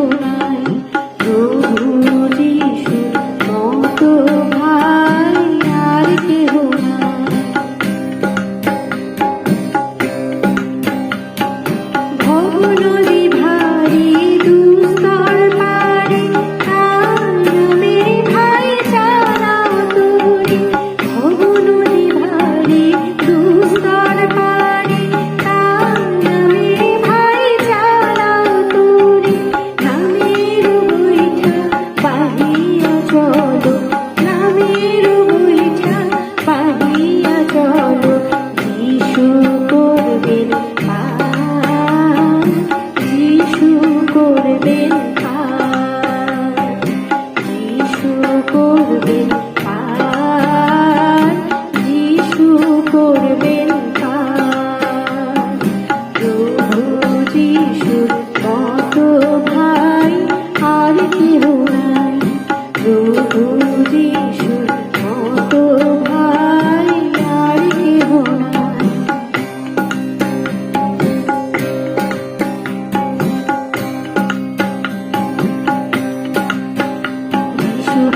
Oh,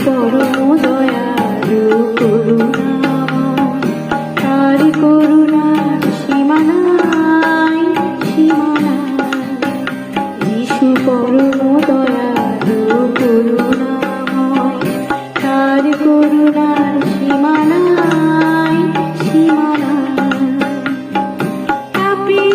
করো দয়া করুণা তারি করুণা